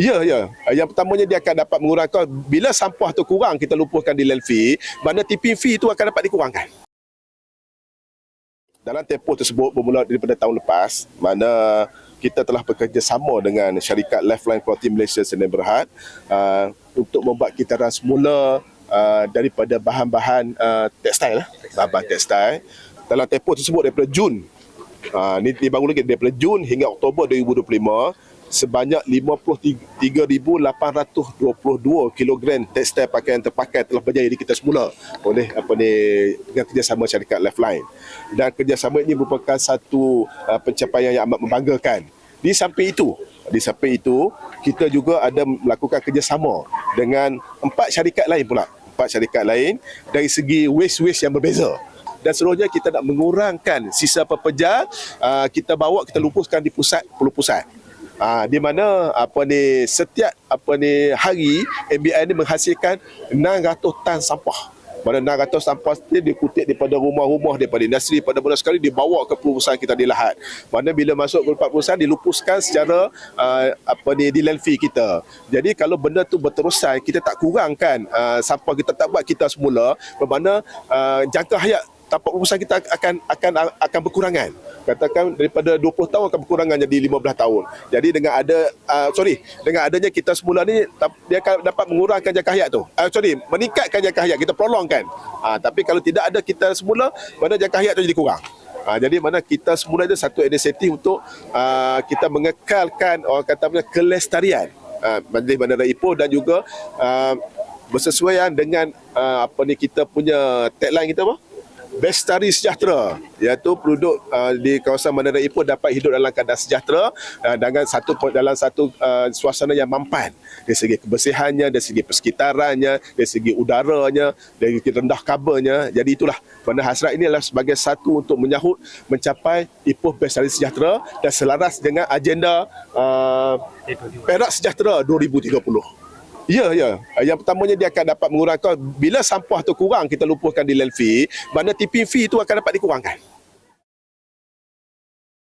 Ya, ya. Yang pertamanya dia akan dapat mengurangkan bila sampah tu kurang kita lupuhkan di landfill, mana tipping fee tu akan dapat dikurangkan. Dalam tempoh tersebut bermula daripada tahun lepas, mana kita telah bekerjasama dengan syarikat Lifeline Quality Malaysia Sdn Berhad uh, untuk membuat kitaran semula uh, daripada bahan-bahan uh, tekstil, bahan-bahan tekstil. Dalam tempoh tersebut daripada Jun, uh, ni dibangun lagi daripada Jun hingga Oktober 2025, sebanyak 53,822 kilogram tekstil pakaian terpakai telah berjaya di kita semula oleh apa ni dengan kerjasama syarikat Lifeline. Dan kerjasama ini merupakan satu uh, pencapaian yang amat membanggakan. Di samping itu di samping itu kita juga ada melakukan kerjasama dengan empat syarikat lain pula. Empat syarikat lain dari segi waste-waste yang berbeza. Dan seluruhnya kita nak mengurangkan sisa pepejar uh, kita bawa kita lupuhkan di pusat puluh pusat Ah, di mana apa ni setiap apa ni hari MBI ni menghasilkan 600 tan sampah. Mana 600 sampah ni dikutip daripada rumah-rumah daripada industri pada mula sekali dibawa ke perusahaan kita di Lahad. Mana bila masuk ke perusahaan dilupuskan secara uh, apa ni di landfill kita. Jadi kalau benda tu berterusan kita tak kurangkan uh, sampah kita tak buat kita semula bermakna uh, jangka hayat tapak perusahaan kita akan akan akan berkurangan. Katakan daripada 20 tahun akan berkurangan jadi 15 tahun. Jadi dengan ada uh, sorry, dengan adanya kita semula ni dia akan dapat mengurangkan jangka hayat tu. Uh, sorry, meningkatkan jangka hayat, kita prolongkan. Uh, tapi kalau tidak ada kita semula, mana jangka hayat tu jadi kurang. Uh, jadi mana kita semula itu satu inisiatif untuk uh, kita mengekalkan orang kata punya kelestarian uh, Majlis Bandara Ipoh dan juga uh, bersesuaian dengan uh, apa ni kita punya tagline kita apa? Bestari Sejahtera iaitu penduduk uh, di kawasan Bandara Ipoh dapat hidup dalam keadaan sejahtera uh, dengan satu dalam satu uh, suasana yang mampan dari segi kebersihannya, dari segi persekitarannya, dari segi udaranya, dari segi rendah kabarnya. Jadi itulah mana hasrat ini adalah sebagai satu untuk menyahut mencapai Ipoh Bestari Sejahtera dan selaras dengan agenda uh, Perak Sejahtera 2030. Ya, ya. Yang pertamanya dia akan dapat mengurangkan bila sampah tu kurang kita lupuhkan di landfill, mana tipping fee itu akan dapat dikurangkan.